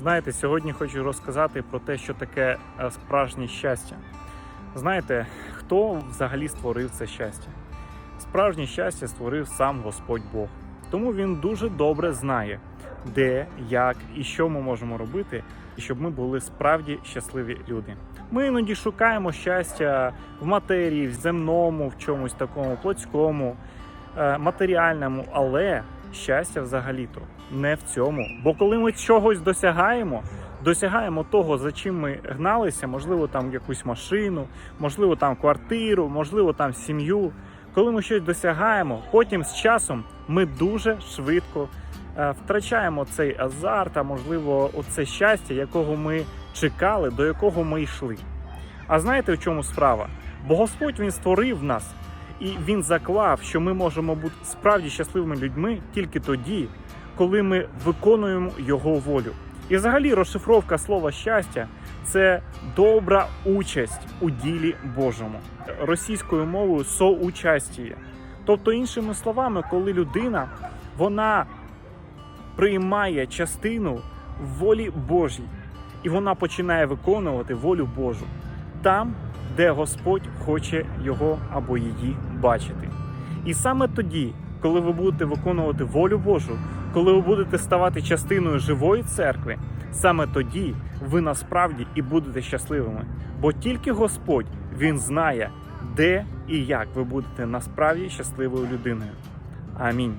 Знаєте, сьогодні хочу розказати про те, що таке е, справжнє щастя. Знаєте, хто взагалі створив це щастя? Справжнє щастя створив сам Господь Бог. Тому він дуже добре знає, де, як і що ми можемо робити, щоб ми були справді щасливі люди. Ми іноді шукаємо щастя в матерії, в земному, в чомусь такому плотському, е, матеріальному, але щастя взагалі-то не в цьому. Бо коли ми чогось досягаємо, досягаємо того, за чим ми гналися, можливо, там якусь машину, можливо, там квартиру, можливо, там сім'ю. Коли ми щось досягаємо, потім з часом ми дуже швидко е, втрачаємо цей азарт, а можливо, оце щастя, якого ми чекали, до якого ми йшли. А знаєте, в чому справа? Бо Господь Він створив нас, і Він заклав, що ми можемо бути справді щасливими людьми тільки тоді, коли ми виконуємо Його волю. І взагалі розшифровка слова щастя це добра участь у ділі Божому. Російською мовою соучастіє. Тобто, іншими словами, коли людина вона приймає частину волі Божій, і вона починає виконувати волю Божу там, де Господь хоче його або її бачити. І саме тоді, коли ви будете виконувати волю Божу, коли ви будете ставати частиною живої церкви, саме тоді ви насправді і будете щасливими. Бо тільки Господь Він знає, де і як ви будете насправді щасливою людиною. Амінь.